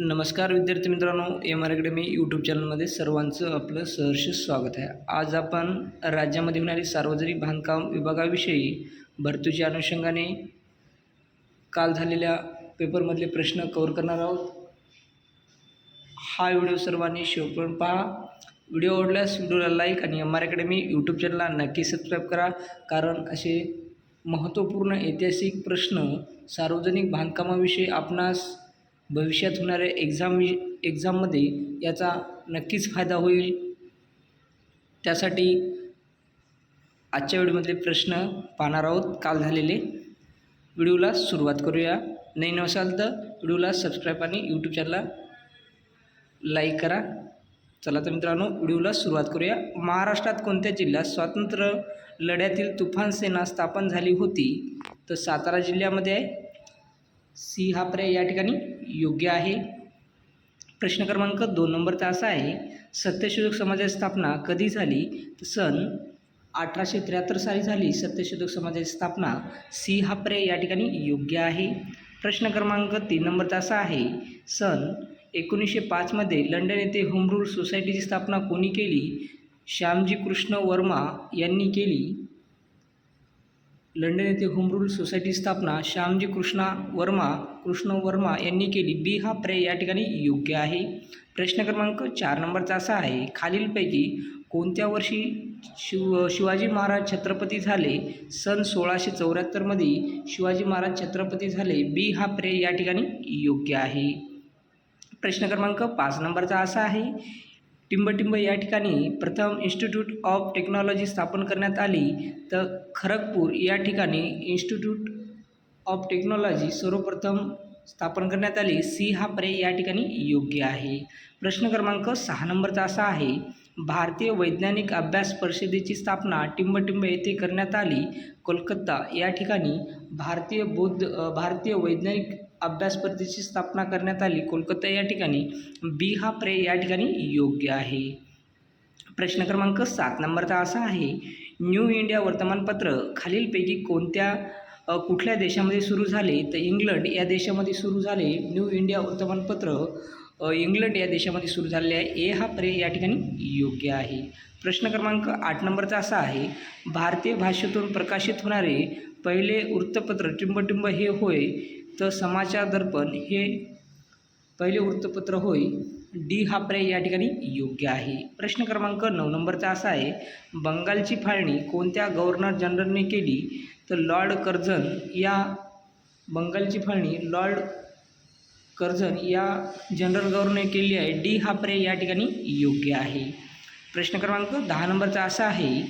नमस्कार विद्यार्थी मित्रांनो एम आर अकॅडमी यूट्यूब चॅनलमध्ये सर्वांचं आपलं सहर्ष स्वागत आहे. आज आपण राज्यामध्ये होणारी सार्वजनिक बांधकाम विभागाविषयी भरतीच्या अनुषंगाने काल झालेल्या पेपरमधले प्रश्न कवर करणार आहोत. हा व्हिडिओ सर्वांनी शेवटपर्यंत पहा. व्हिडिओ आवडल्यास व्हिडिओला लाईक आणि एम आर अकॅडमी यूट्यूब चॅनलला नक्की सबस्क्राईब करा. कारण असे महत्त्वपूर्ण ऐतिहासिक प्रश्न सार्वजनिक बांधकामाविषयी आपणास भविष्यात होणाऱ्या एक्झाम वि एक्झाममध्ये याचा नक्कीच फायदा होईल. त्यासाठी आजच्या व्हिडिओमधले प्रश्न पाहणार आहोत. काल झालेले व्हिडिओला सुरुवात करूया. नवीन असाल तर व्हिडिओला सबस्क्राईब आणि यूट्यूब चॅनलला लाईक करा. चला तर मित्रांनो व्हिडिओला सुरुवात करूया. महाराष्ट्रात कोणत्या जिल्ह्यात स्वातंत्र्य लढ्यातील तुफान सेना स्थापन झाली होती? तर सातारा जिल्ह्यामध्ये आहे. सी हा पर्याय या ठिकाणी योग्य आहे. प्रश्न क्रमांक दोन नंबरचा असा आहे सत्यशोधक समाजाची स्थापना कधी झाली? तर सन अठराशे त्र्याहत्तर साली झाली. सत्यशोधक समाजाची स्थापना सी हा पर्याय या ठिकाणी योग्य आहे. प्रश्न क्रमांक तीन नंबरचा असा आहे सन एकोणीसशे पाचमध्ये लंडन येथे होम रूल सोसायटीची स्थापना कोणी केली? श्यामजी कृष्ण वर्मा यांनी केली. लंडन येथे होम रूल सोसायटी स्थापना श्यामजी कृष्णा वर्मा कृष्ण वर्मा यांनी केली. बी हा पर्याय या ठिकाणी योग्य आहे. प्रश्न क्रमांक चार नंबरचा असा आहे खालीलपैकी कोणत्या वर्षी शिव शिवाजी महाराज छत्रपती झाले? सन सोळाशे चौऱ्याहत्तरमध्ये शिवाजी महाराज छत्रपती झाले. बी हा पर्याय या ठिकाणी योग्य आहे. प्रश्न क्रमांक पाच नंबरचा असा आहे टिंबटिंब या ठिकाणी प्रथम इन्स्टिट्यूट ऑफ टेक्नॉलॉजी स्थापन करण्यात आली. तर खरगपूर या ठिकाणी इन्स्टिट्यूट ऑफ टेक्नॉलॉजी सर्वप्रथम स्थापन करण्यात आली. सी हा पर्याय या ठिकाणी योग्य आहे. प्रश्न क्रमांक सहा नंबरचा असा आहे भारतीय वैज्ञानिक अभ्यास परिषदेची स्थापना टिंबटिंब येथे करण्यात आली. कोलकाता या ठिकाणी भारतीय बौद्ध भारतीय वैज्ञानिक अभ्यास परिषदेची स्थापना करण्यात आली. कोलकाता या ठिकाणी बी हा पर्याय या ठिकाणी योग्य आहे. प्रश्न क्रमांक सात. नंबरचा असा आहे न्यू इंडिया वर्तमानपत्र खालीलपैकी कोणत्या कुठल्या देशामध्ये सुरू झाले? तर इंग्लंड या देशामध्ये सुरू झाले. न्यू इंडिया वर्तमानपत्र इंग्लंड या देशामध्ये सुरू झालेले आहे ए हा पर्याय या ठिकाणी योग्य आहे. प्रश्न क्रमांक आठ. नंबरचा असा आहे भारतीय भाषेतून प्रकाशित होणारे पहिले वृत्तपत्र टिंबटिंब हे होय तर समाचार दर्पण हे पहिले वृत्तपत्र होय. डी हा पर्याय या ठिकाणी योग्य आहे. प्रश्न क्रमांक नऊ नंबरचा असा आहे बंगालची फाळणी कोणत्या गव्हर्नर जनरलने केली? तर लॉर्ड कर्झन या बंगालची फाळणी लॉर्ड कर्झन या जनरल गव्हर्नरने केली आहे. डी हा पर्याय या ठिकाणी योग्य आहे. प्रश्न क्रमांक दहा नंबरचा असा आहे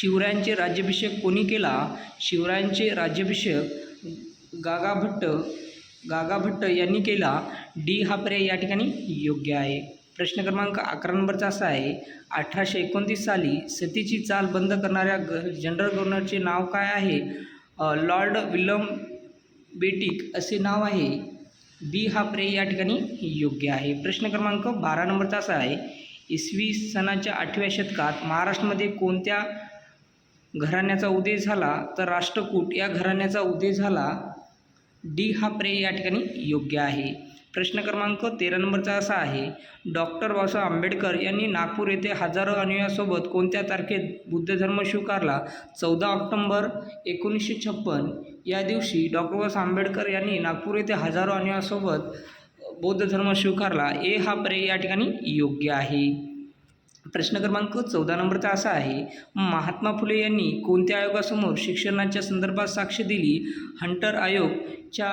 शिवरायांचे राज्याभिषेक कोणी केला? शिवरायांचे राज्याभिषेक गागा भट्ट गागा भट्ट यांनी केला. डी हा पर्याय या ठिकाणी योग्य आहे. प्रश्न क्रमांक अकरा नंबरचा असा आहे अठराशे एकोणतीस साली सतीची चाल बंद करणाऱ्या ग जनरल गव्हर्नरचे नाव काय आहे? लॉर्ड विल्यम बेटिक असे नाव आहे. बी हा पर्याय या ठिकाणी योग्य आहे. प्रश्न क्रमांक बारा नंबरचा असा आहे इसवी सणाच्या आठव्या शतकात महाराष्ट्रामध्ये कोणत्या घराण्याचा उदय झाला? तर राष्ट्रकूट या घराण्याचा उदय झाला. डी हा पर्याय या ठिकाणी योग्य आहे. प्रश्न क्रमांक तेरा नंबरचा असा आहे डॉक्टर बाबासाहेब आंबेडकर यांनी नागपूर येथे हजारो अनुयासोबत कोणत्या तारखेत बुद्ध धर्म स्वीकारला? चौदा ऑक्टोंबर एकोणीसशे छप्पन. या दिवशी डॉक्टर बाबासाहेब आंबेडकर यांनी नागपूर येथे हजारो अनुयासोबत बौद्ध धर्म स्वीकारला. ए हा पर्याय या ठिकाणी योग्य आहे. प्रश्न क्रमांक चौदा नंबरचा असा आहे महात्मा फुले यांनी कोणत्या आयोगासमोर शिक्षणाच्या संदर्भात साक्ष दिली? हंटर आयोगच्या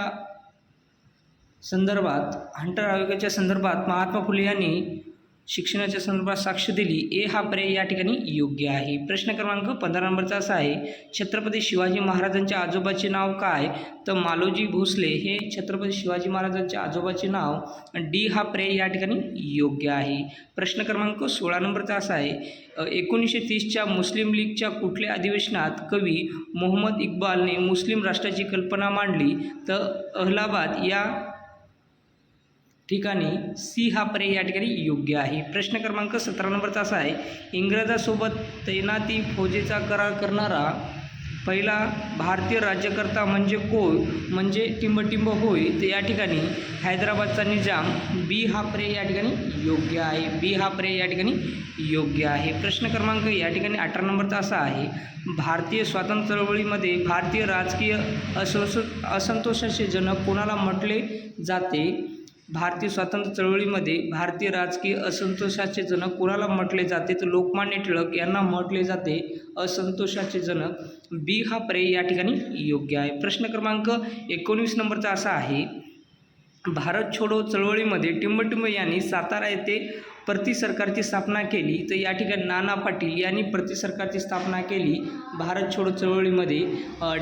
संदर्भात हंटर आयोगाच्या संदर्भात महात्मा फुले यांनी शिक्षणाच्या संदर्भात साक्ष दिली ए हा पर्याय या ठिकाणी योग्य आहे. प्रश्न क्रमांक पंधरा नंबरचा असा आहे छत्रपती शिवाजी महाराजांच्या आजोबाचे नाव काय? तर मालोजी भोसले हे छत्रपती शिवाजी महाराजांच्या आजोबाचे नाव डी हा पर्याय या ठिकाणी योग्य आहे. प्रश्न क्रमांक सोळा नंबरचा असा आहे एकोणीसशे तीसच्या मुस्लिम लीगच्या कुठल्या अधिवेशनात कवी मोहम्मद इक्बालने मुस्लिम राष्ट्राची कल्पना मांडली? तर अहलाबाद या ठिकाणी सी हा पर्याय या ठिकाणी योग्य आहे. प्रश्न क्रमांक सतरा नंबरचा असा आहे इंग्रजासोबत तैनाती फौजेचा करार करणारा पहिला भारतीय राज्यकर्ता म्हणजे कोण? म्हणजे टिंबटिंब होय तर या ठिकाणी हैदराबादचा निजाम बी हा प्रे या ठिकाणी योग्य आहे. बी हा प्रे या ठिकाणी योग्य आहे. प्रश्न क्रमांक या ठिकाणी अठरा नंबरचा असा आहे भारतीय स्वातंत्र्य चळवळीमध्ये भारतीय राजकीय असंस असंतोषाचे जनक कोणाला म्हटले जाते? भारतीय स्वातंत्र्य चळवळीमध्ये भारतीय राजकीय असंतोषाचे जनक कुणाला म्हटले जाते? तर लोकमान्य टिळक यांना म्हटले जाते असंतोषाचे जनक बी हा पर्याय या ठिकाणी योग्य आहे. प्रश्न क्रमांक एकोणवीस नंबरचा असा आहे भारत छोडो चळवळीमध्ये टिंबटिंब यांनी सातारा येथे प्रति सरकारची स्थापना केली तर या ठिकाणी नाना पाटील यांनी प्रति सरकारची स्थापना केली भारत छोडो चळवळीमध्ये.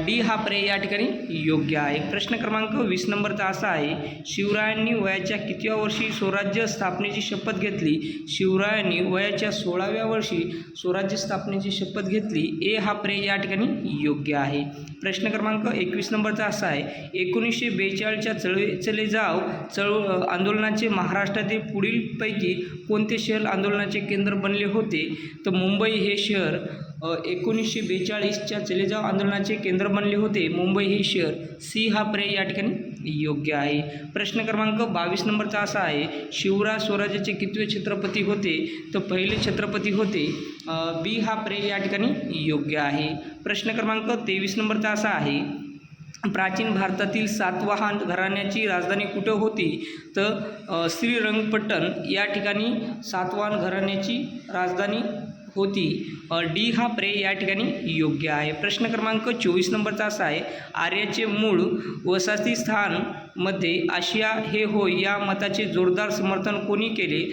डी हा पर्याय या ठिकाणी योग्य आहे. प्रश्न क्रमांक वीस नंबरचा असा आहे शिवरायांनी वयाच्या कितव्या वर्षी स्वराज्य स्थापनेची शपथ घेतली? शिवरायांनी वयाच्या सोळाव्या वर्षी स्वराज्य स्थापनेची शपथ घेतली. ए हा पर्याय या ठिकाणी योग्य आहे. प्रश्न क्रमांक एकवीस नंबरचा असा आहे एकोणीसशे बेचाळीसच्या चळवे चले जाव चळव आंदोलनाचे महाराष्ट्रातील पुढीलपैकी कोणते शहर आंदोलनाचे केंद्र बनले होते? तर मुंबई हे शहर एकोणीसशे बेचाळीसच्या चलेजाव आंदोलनाचे केंद्र बनले होते. मुंबई हे शहर सी हा पर्याय या ठिकाणी योग्य आहे. प्रश्न क्रमांक बावीस नंबरचा असा आहे शिवराज स्वराज्याचे कितवे छत्रपती होते? तर पहिले छत्रपती होते बी हा पर्याय या ठिकाणी योग्य आहे. प्रश्न क्रमांक तेवीस नंबरचा असा आहे प्राचीन भारतातील सातवाहन घराण्याची राजधानी कुठे होती? तर श्रीरंगपट्टण या ठिकाणी सातवाहन घराण्याची राजधानी होती. डी हा प्रे या ठिकाणी योग्य आहे. प्रश्न क्रमांक चोवीस नंबरचा असा आहे आर्याचे मूळ वसाहती स्थानमध्ये आशिया हे होय या मताचे जोरदार समर्थन कोणी केले?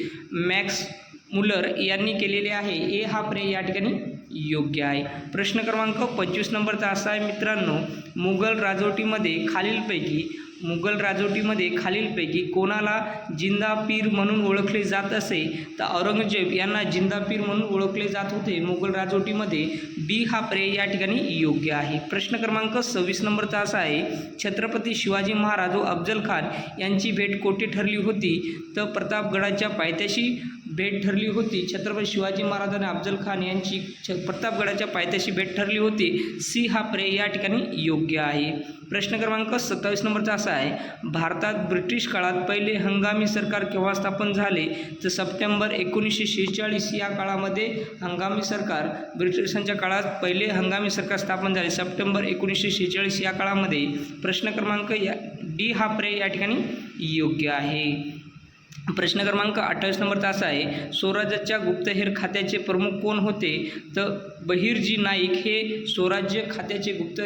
मॅक्स मुलर यांनी केलेले आहे. ए हा प्रे या ठिकाणी योग्य आहे. प्रश्न क्रमांक पंचवीस नंबरचा असा आहे मित्रांनो. मुघल राजवटीमध्ये खालीलपैकी मुघल राजवटीमध्ये खालीलपैकी कोणाला जिंदा पीर म्हणून ओळखले जात असे? तर औरंगजेब यांना जिंदा पीर म्हणून ओळखले जात होते. मुघल राजवटीमध्ये बी हा पर्याय या ठिकाणी योग्य आहे. प्रश्न क्रमांक सव्वीस नंबरचा असा आहे छत्रपती शिवाजी महाराज व अफजल खान यांची भेट कोठे ठरली होती? तर प्रतापगडाच्या पायथ्याशी भेट ठरली होती. छत्रपती शिवाजी महाराज आणि अफजल खान यांची छ प्रतापगडाच्या पायथ्याशी भेट ठरली होती. सी हा पर्याय या ठिकाणी योग्य आहे. प्रश्न क्रमांक सत्तावीस नंबरचा असा आहे. भारतात ब्रिटिश काळात पहिले हंगामी सरकार केव्हा स्थापन झाले? तर सप्टेंबर एकोणीसशे शेहेचाळीस या काळामध्ये हंगामी सरकार ब्रिटिशांच्या काळात पहिले हंगामी सरकार स्थापन झाले. सप्टेंबर एकोणीसशे शेहेचाळीस या काळामध्ये प्रश्न क्रमांक या डी हा पर्याय या ठिकाणी योग्य आहे. प्रश्न क्रमांक अठ्ठावीस नंबरचा असा आहे स्वराज्याच्या गुप्तहेर खात्याचे प्रमुख कोण होते? तर बहिर्जी नाईक हे स्वराज्य खात्याचे गुप्त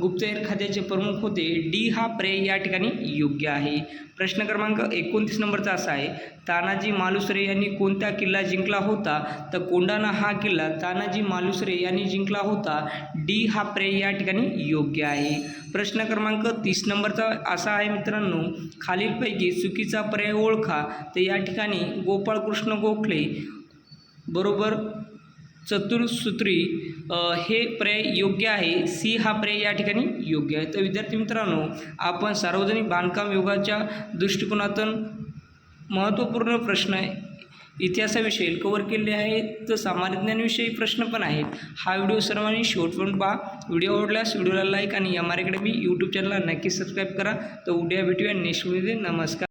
गुप्तहेर खात्याचे प्रमुख होते. डी हा पर्याय या ठिकाणी योग्य आहे. प्रश्न क्रमांक एकोणतीस नंबरचा असा आहे तानाजी मालुसरे यांनी कोणता किल्ला जिंकला होता? तर कोंडाणा हा किल्ला तानाजी मालुसरे यांनी जिंकला होता. डी हा पर्याय या ठिकाणी योग्य आहे. प्रश्न क्रमांक तीस नंबरचा असा आहे मित्रांनो खालीलपैकी चुकीचा पर्याय ओळखा. तर या ठिकाणी गोपाळकृष्ण गोखले बरोबर चतुर्सूत्री हे पर्याय योग्य आहे. सी हा पर्याय या ठिकाणी योग्य आहे. तर विद्यार्थी मित्रांनो आपण सार्वजनिक बांधकाम योगाच्या दृष्टिकोनातून महत्त्वपूर्ण प्रश्न इतिहासाविषयी कवर केले आहेत. तर सामान्य ज्ञानविषयी प्रश्न पण आहेत. हा व्हिडिओ सर्वांनी शेवटपर्यंत पहा. व्हिडिओ आवडल्यास व्हिडिओला लाईक आणि एम आर अकॅडमी यूट्यूब चॅनलला नक्की सबस्क्राईब करा. तर उद्या भेटूया नेक्स्ट व्हिडिओ नमस्कार.